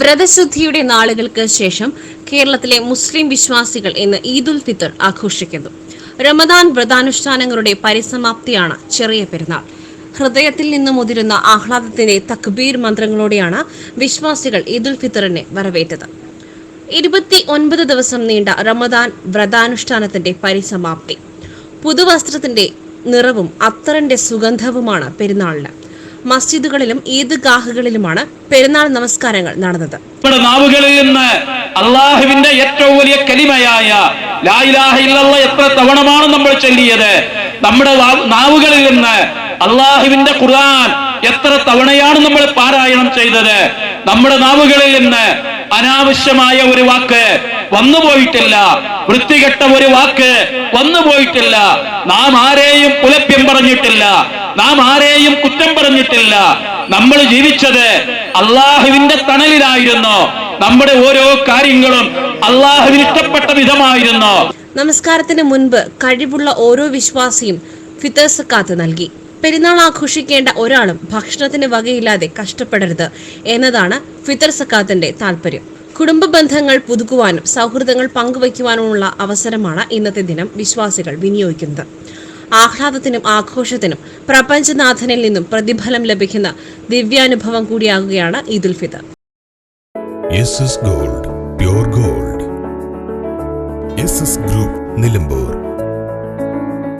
വ്രതശുദ്ധിയുടെ നാളുകൾക്ക് ശേഷം കേരളത്തിലെ മുസ്ലിം വിശ്വാസികൾ ഇന്ന് ഈദുൽ ഫിത്തർ ആഘോഷിക്കുന്നു. റമദാൻ വ്രതാനുഷ്ഠാനങ്ങളുടെ പരിസമാപ്തിയാണ് ചെറിയ പെരുന്നാൾ. ഹൃദയത്തിൽ നിന്ന് മുതിരുന്ന ആഹ്ലാദത്തിന്റെ തക്ബീർ മന്ത്രങ്ങളോടെയാണ് വിശ്വാസികൾ ഈദുൽ ഫിത്തറിനെ വരവേറ്റത്. ഇരുപത്തി ഒൻപത് ദിവസം നീണ്ട റമദാൻ വ്രതാനുഷ്ഠാനത്തിന്റെ പരിസമാപ്തി. പുതുവസ്ത്രത്തിന്റെ നിറവും അത്തറിന്റെ സുഗന്ധവുമാണ് പെരുന്നാളിന്. മസ്ജിദുകളിലും ഈദ്ഗാഹുകളിലുമാണ് പെരുന്നാൾ നമസ്കാരങ്ങൾ നടന്നത്. നമ്മുടെ നാവുകളിൽ നിന്ന് അള്ളാഹുവിന്റെ ഏറ്റവും വലിയ കലിമയായ എത്ര തവണമാണ് നമ്മൾ ചൊല്ലിയത്? നമ്മുടെ നാവുകളിൽ നിന്ന് അള്ളാഹുവിന്റെ ഖുർആൻ എത്ര തവണയാണ് നമ്മൾ പാരായണം ചെയ്തത്? നമ്മുടെ നാവുകളിൽ നിന്ന് അനാവശ്യമായ ഒരു വാക്ക് വന്നു പോയിട്ടില്ല. വൃത്തികെട്ട ഒരു വാക്ക് വന്നു പോയിട്ടില്ല. നാം ആരെയും പുലപ്യം പറഞ്ഞിട്ടില്ല. നാം ആരെയും കുറ്റം പറഞ്ഞിട്ടില്ല. നമ്മൾ ജീവിച്ചത് അള്ളാഹുവിന്റെ തണലിലായിരുന്നു. നമ്മുടെ ഓരോ കാര്യങ്ങളും അള്ളാഹുവിന് ഇഷ്ടപ്പെട്ട വിധമായിരുന്നു. നമസ്കാരത്തിന് മുൻപ് കഴിവുള്ള ഓരോ വിശ്വാസിയും ഫിത്തർ സക്കാത്ത് നൽകി. പെരുന്നാൾ ആഘോഷിക്കേണ്ട ഒരാളും ഭക്ഷണത്തിന് വകയില്ലാതെ കഷ്ടപ്പെടരുത് എന്നതാണ് ഫിത്തർ സക്കാത്തിന്റെ താല്പര്യം കുടുംബ ബന്ധങ്ങൾ പുതുക്കുവാനും സൗഹൃദങ്ങൾ പങ്കുവയ്ക്കുവാനുമുള്ള അവസരമാണ് ഇന്നത്തെ ദിനം വിശ്വാസികൾ വിനിയോഗിക്കുന്നത്. ആഹ്ലാദത്തിനും ആഘോഷത്തിനും പ്രപഞ്ചനാഥനിൽ നിന്നും പ്രതിഫലം ലഭിക്കുന്ന ദിവ്യാനുഭവം കൂടിയാകുകയാണ് Eidul Fitr gold gold group Nilambur